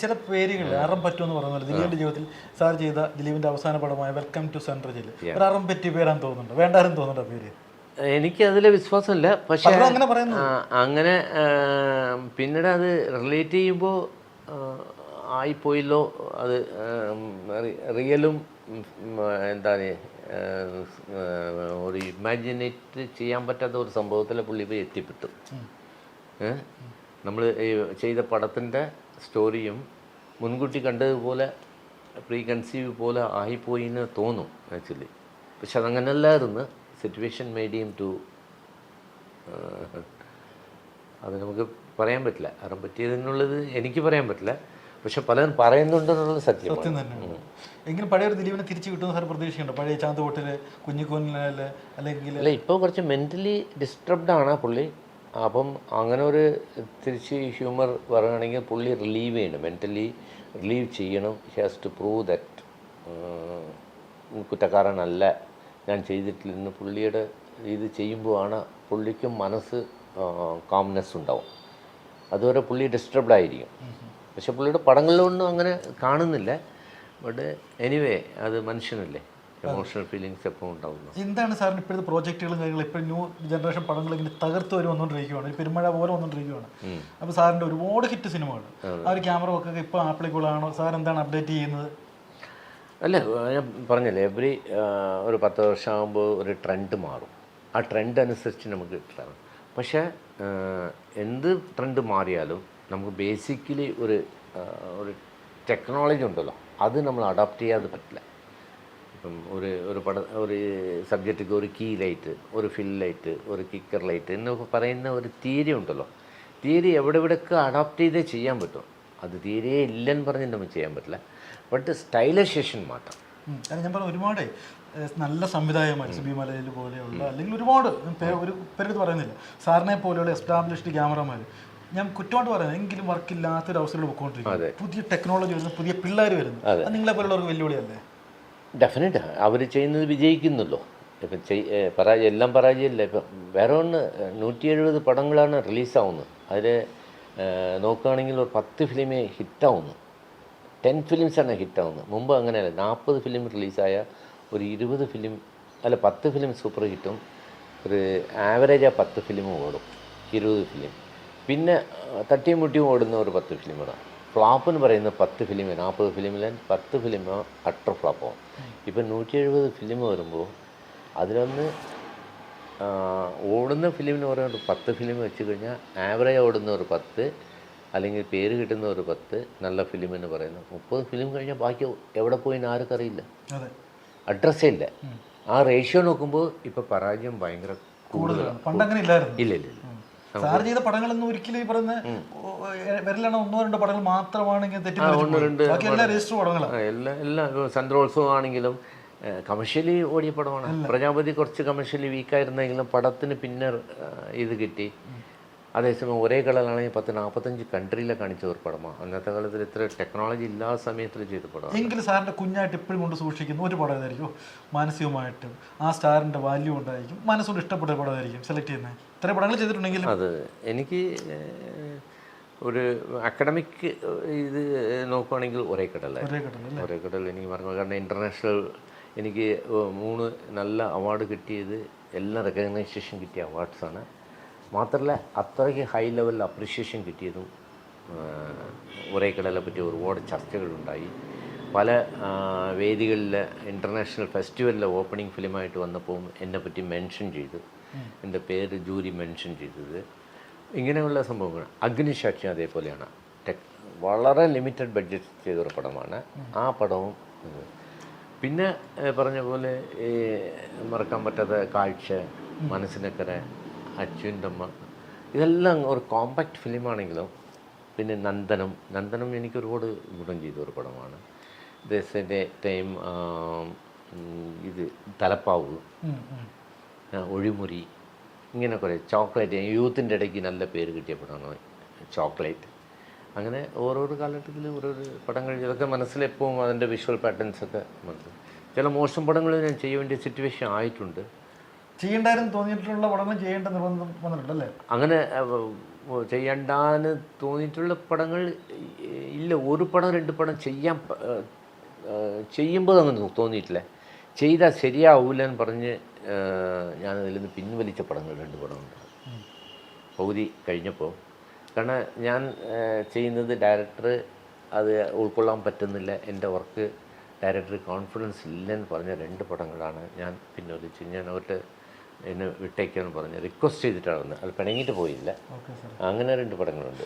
ചില പേരുകൾ അറം പറ്റുമെന്ന് പറഞ്ഞ പോലെ ദിലീപിന്റെ ജീവിതത്തിൽ സാർ ചെയ്ത ദിലീപിന്റെ അവസാന പടമായ വെൽക്കം ടു സെൻട്രൽ ജയിൽ. ഒരു അറം പറ്റിയ പേരാന്ന് തോന്നുന്നുണ്ട്. വേണ്ടാരും തോന്നുന്നുണ്ട് പേര്. എനിക്ക് അതിൽ വിശ്വാസമില്ല. പക്ഷേ അങ്ങനെ പറയുന്നു. അങ്ങനെ പിന്നീട് അത് റിലേറ്റ് ചെയ്യുമ്പോൾ ആയിപ്പോയില്ലോ. അത് റിയലും എന്താണ് ഒരു ഇമാജിനേറ്റ് ചെയ്യാൻ പറ്റാത്ത ഒരു സംഭവത്തിൽ പുള്ളി പോയി എത്തിപ്പെട്ടു. നമ്മൾ ചെയ്ത പടത്തിന്റെ സ്റ്റോറിയും മുൻകൂട്ടി കണ്ടതുപോലെ പ്രീ കൺസീവ് പോലെ ആയിപ്പോയി എന്ന് തോന്നും ആക്ച്വലി പക്ഷെ അതങ്ങനല്ലായിരുന്നു. സിറ്റുവേഷൻ മേഡ് ഹിം ടു അത് നമുക്ക് പറയാൻ പറ്റില്ല. കാരണം പറ്റിയതിനുള്ളത് എനിക്ക് പറയാൻ പറ്റില്ല. പക്ഷെ പലരും പറയുന്നുണ്ടെന്നുള്ള സത്യമാണ്. സത്യം തന്നെ. എങ്കിലും പഴയ ഒരു ദിലീപിനെ തിരിച്ചു കിട്ടുന്ന സാർ പ്രതീക്ഷയുണ്ട് പഴയ ചാന്ത് ഹോട്ടൽ കുഞ്ഞിക്കോനിലെ അല്ലെങ്കിൽ അല്ല ഇപ്പോൾ കുറച്ച് മെന്റലി ഡിസ്റ്റർബ്ഡ് ആണ് പുള്ളി. അപ്പം അങ്ങനെ ഒരു തിരിച്ച് ഹ്യൂമർ പറയുകയാണെങ്കിൽ പുള്ളി റിലീവ് ചെയ്യണം. മെന്റലി റിലീവ് ചെയ്യണം. He has to prove that കുറ്റക്കാരനല്ല. ഞാൻ ചെയ്തിട്ടില്ലെന്ന് പുള്ളിയുടെ ഇത് ചെയ്യുമ്പോഴാണ് പുള്ളിക്കും മനസ്സ് കാംനെസ് ഉണ്ടാവും. അതുവരെ പുള്ളി ഡിസ്റ്റർബ്ഡ് ആയിരിക്കും. പക്ഷെ പുള്ളിയുടെ പടങ്ങളിലൊന്നും അങ്ങനെ കാണുന്നില്ല. ബട്ട് എനിവേ അത് മനുഷ്യനല്ലേ? എമോഷണൽ ഫീലിങ്സ് എപ്പോൾ ഉണ്ടാവുന്നു. എന്താണ് സാറിന് ഇപ്പോഴത്തെ പ്രോജക്റ്റുകളും കാര്യങ്ങളും? ഇപ്പോൾ ന്യൂ ജനറേഷൻ പടങ്ങൾ ഇങ്ങനെ തകർത്ത് വരും വന്നുകൊണ്ടിരിക്കുകയാണ് ഒരു പെരുമഴ പോലെ വന്നുകൊണ്ടിരിക്കുകയാണ് അപ്പോൾ സാറിന്റെ ഒരുപാട് ഹിറ്റ് സിനിമകൾ ആ ഒരു ക്യാമറ ഒക്കെ ഇപ്പോൾ ആപ്ലിക്കബിൾ ആണോ സാർ എന്താണ് അപ്ഡേറ്റ് ചെയ്യുന്നത്? അല്ല ഞാൻ പറഞ്ഞില്ലേ എവറി ഒരു പത്ത് വർഷമാകുമ്പോൾ ഒരു ട്രെൻഡ് മാറും. ആ ട്രെൻഡ് അനുസരിച്ച് നമുക്ക് കിട്ടാണ് പക്ഷേ എന്ത് ട്രെൻഡ് മാറിയാലും നമുക്ക് ബേസിക്കലി ഒരു ഒരു ടെക്നോളജി ഉണ്ടല്ലോ. അത് നമ്മൾ അഡോപ്റ്റ് ചെയ്യാതെ പറ്റില്ല. ഇപ്പം ഒരു ഒരു പട ഒരു സബ്ജക്റ്റിക്ക് ഒരു കീ ലൈറ്റ് ഒരു ഫിൽ ലൈറ്റ് ഒരു കിക്കർ ലൈറ്റ് എന്നൊക്കെ പറയുന്ന ഒരു തിയറി ഉണ്ടല്ലോ. തീരി എവിടെ എവിടെയൊക്കെ അഡോപ്റ്റ് ചെയ്തേ ചെയ്യാൻ പറ്റും. അത് തീരെ ഇല്ലെന്ന് പറഞ്ഞിട്ട് നമുക്ക് ചെയ്യാൻ പറ്റില്ല. ബട്ട് സ്റ്റൈലൈസേഷൻ മാത്രം. കാരണം ഞാൻ പറഞ്ഞ ഒരുപാട് നല്ല സംവിധായകന്മാർ സുബി മലയിൽ പോലെയുള്ള അല്ലെങ്കിൽ ഒരുപാട് ഒരു പേരെടുത്ത് പറയുന്നില്ല. സാറിനെ പോലെയുള്ള എസ്റ്റാബ്ലിഷ്ഡ് ക്യാമറമാർ ഞാൻ കുറ്റമായിട്ട് പറയുന്നത് എങ്കിലും വർക്കില്ലാത്തൊരു അവസരങ്ങൾ പോയിക്കൊണ്ടിരിക്കും പുതിയ ടെക്നോളജി വരുന്നു പുതിയ പിള്ളേർ വരുന്നു. അത്. നിങ്ങളെ പോലുള്ളവർക്ക് വെല്ലുവിളിയല്ലേ? ഡെഫിനറ്റ് അവർ ചെയ്യുന്നത് വിജയിക്കുന്നല്ലോ ഇപ്പം ചെയ് പരാജയം എല്ലാം പരാജയമല്ല. ഇപ്പം വേറെ ഒന്ന് നൂറ്റി എഴുപത് പടങ്ങളാണ് റിലീസാവുന്നത്. അതിൽ നോക്കുകയാണെങ്കിൽ ഒരു പത്ത് ഫിലിമേ ഹിറ്റാവുന്നു. ടെൻ ഫിലിംസാണ് ഹിറ്റാവുന്നത്. മുമ്പ് അങ്ങനെയല്ല. നാൽപ്പത് ഫിലിം റിലീസായ ഒരു ഇരുപത് ഫിലിം അല്ല പത്ത് ഫിലിം സൂപ്പർ ഹിറ്റും ഒരു ആവറേജ് ആ പത്ത് ഫിലിം ഓടും. ഇരുപത് ഫിലിം. പിന്നെ തട്ടിയും മുട്ടിയും ഓടുന്ന ഒരു പത്ത് ഫിലിമാണ് ഫ്ലോപ്പ് എന്ന് പറയുന്ന പത്ത് ഫിലിം നാൽപ്പത് ഫിലിമിൽ പത്ത് ഫിലിം അട്ടർ ഫ്ലാപ്പാവും. ഇപ്പം നൂറ്റി എഴുപത് ഫിലിം വരുമ്പോൾ അതിലൊന്ന് ഓടുന്ന ഓടുന്ന ഫിലിമിന് പറയുന്നത് പത്ത് ഫിലിം വെച്ച് കഴിഞ്ഞാൽ ആവറേജ് ഓടുന്ന ഒരു പത്ത് അല്ലെങ്കിൽ പേര് കിട്ടുന്ന ഒരു പത്ത് നല്ല ഫിലിം എന്ന് പറയുന്നത്. മുപ്പത് ഫിലിം കഴിഞ്ഞാൽ ബാക്കി എവിടെ പോയി എന്ന് ആർക്കറിയില്ല അഡ്രസ്സേ ഇല്ല. ആ റേഷ്യോ നോക്കുമ്പോൾ ഇപ്പോൾ പരാജയം ഭയങ്കര കൂടുതലാണ്. പണ്ട് അങ്ങനെ ഇല്ലായിരുന്നു. ഇല്ല ഇല്ല ഇല്ല. സാർ ചെയ്ത പടങ്ങളൊന്നും ഒരിക്കലും ഈ പറയുന്ന വരലാണ് ഒന്നോ രണ്ടോ പടങ്ങൾ മാത്രമാണ് ഇങ്ങനെ തെറ്റി ബാക്കി എല്ലാ രജിസ്റ്റർ പടങ്ങളാണ് എല്ലാ എല്ലാ ചന്ദ്രോത്സവം ആണെങ്കിലും കമേഴ്ഷ്യലി ഓടിയ പടമാണ്. പ്രജാപതി കുറച്ച് കമേഴ്ഷ്യലി വീക്കായിരുന്നെങ്കിലും പടത്തിന് പിന്നെ ഇത് കിട്ടി. അതേസമയം ഒരേ കളറിലാണെങ്കിൽ പത്ത് നാൽപ്പത്തഞ്ച് കൺട്രിയിലെ കാണിച്ച ഒരു പടമാണ് അന്നത്തെ കാലത്തിൽ ഇത്ര ടെക്നോളജി ഇല്ലാത്ത സമയത്തിൽ ചെയ്ത പടമാണ്. എങ്കിലും സാറിന്റെ കുഞ്ഞായിട്ട് എപ്പോഴും കൊണ്ട് സൂക്ഷിക്കുന്ന ഒരു പടം ഏതായിരിക്കും? മാനസികമായിട്ടും ആ സ്റ്റാറിന്റെ വാല്യൂ ഉണ്ടായിരിക്കും മനസ്സുകൊണ്ട് ഇഷ്ടപ്പെട്ട പടമായിരിക്കും സെലക്ട് ചെയ്യുന്നത് ഇത്ര പടങ്ങൾ ചെയ്തിട്ടുണ്ടെങ്കിലും. അത് എനിക്ക് ഒരു അക്കാഡമിക് ഇത് നോക്കുവാണെങ്കിൽ ഒരേ കടലായിരുന്നു ഒരേ കടൽ എനിക്ക് പറഞ്ഞു കാരണം ഇന്റർനാഷണൽ എനിക്ക് മൂന്ന് നല്ല അവാർഡ് കിട്ടിയത് എല്ലാ റെക്കഗ്നൈസേഷൻ കിട്ടിയ അവാർഡ്സാണ് മാത്രമല്ല അത്രയ്ക്ക് ഹൈ ലെവൽ അപ്രിഷിയേഷൻ കിട്ടിയതും ഒരേ കടലെ പറ്റി ഒരുപാട് ചർച്ചകളുണ്ടായി. പല വേദികളിൽ ഇന്റർനാഷണൽ ഫെസ്റ്റിവലിലെ ഓപ്പണിംഗ് ഫിലിമായിട്ട് വന്നപ്പോൾ എന്നെ പറ്റി മെൻഷൻ ചെയ്തു. എന്റെ പേര് ജൂരി മെൻഷൻ ചെയ്തത്. ഇങ്ങനെയുള്ള സംഭവങ്ങൾ. അഗ്നിസാക്ഷി അതേപോലെയാണ്. ടെക് വളരെ ലിമിറ്റഡ് ബഡ്ജറ്റ് ചെയ്തൊരു പടമാണ്. ആ പടവും പിന്നെ പറഞ്ഞ പോലെ ഈ മറക്കാൻ പറ്റാത്ത കാഴ്ച മനസ്സിനക്കര അച്യുന്റെ അമ്മ ഇതെല്ലാം ഒരു കോമ്പാക്റ്റ് ഫിലിമാണെങ്കിലും പിന്നെ നന്ദനം. നന്ദനം എനിക്ക് ഒരുപാട് ഗുണം ചെയ്ത ഒരു പടമാണ്. ദേശത്തെ ടൈം ഇത് തലപ്പാവ്. ഒഴിമുറി. ഇങ്ങനെ കുറേ ചോക്ലേറ്റ് യൂത്തിന്റെ ഇടയ്ക്ക് നല്ല പേര് കിട്ടിയ പടമാണ് ചോക്ലേറ്റ്. അങ്ങനെ ഓരോരോ കാലഘട്ടത്തിലും ഓരോരോ പടങ്ങൾ ഇതൊക്കെ മനസ്സിലെപ്പോഴും അതിന്റെ വിഷ്വൽ പാറ്റേൺസ് ഒക്കെ മനസ്സിലാവും ചില മോശം പടങ്ങൾ ഞാൻ ചെയ്യേണ്ട സിറ്റുവേഷൻ ആയിട്ടുണ്ട്. ചെയ്യണ്ടായിരുന്നു തോന്നിയിട്ടുള്ള പടങ്ങൾ ചെയ്യേണ്ട നിർബന്ധം വന്നിട്ടുണ്ടല്ലേ അങ്ങനെ ചെയ്യണ്ടാന്ന് തോന്നിയിട്ടുള്ള പടങ്ങൾ ഇല്ല. ഒരു പടം രണ്ട് പടം ചെയ്യാൻ ചെയ്യുമ്പോൾ അങ്ങനെ തോന്നിയിട്ടില്ല. ചെയ്താൽ ശരിയാവൂലെന്ന് പറഞ്ഞ് ഞാനതിൽ നിന്ന് പിൻവലിച്ച പടങ്ങൾ രണ്ട് പടമുണ്ട് പകുതി കഴിഞ്ഞപ്പോൾ. കാരണം ഞാൻ ചെയ്യുന്നത് ഡയറക്ടർ അത് ഉൾക്കൊള്ളാൻ പറ്റുന്നില്ല. എന്റെ വർക്ക് ഡയറക്ടർ കോൺഫിഡൻസ് ഇല്ലെന്ന് പറഞ്ഞ രണ്ട് പടങ്ങളാണ് ഞാൻ പിൻവലിച്ച്. ഞാൻ അവരുടെ എന്നെ വിട്ടേക്കാന്ന് പറഞ്ഞ് റിക്വസ്റ്റ് ചെയ്തിട്ടാണ് വന്നത്. അത് പിണങ്ങിയിട്ട് പോയില്ല. അങ്ങനെ രണ്ട് പടങ്ങളുണ്ട്.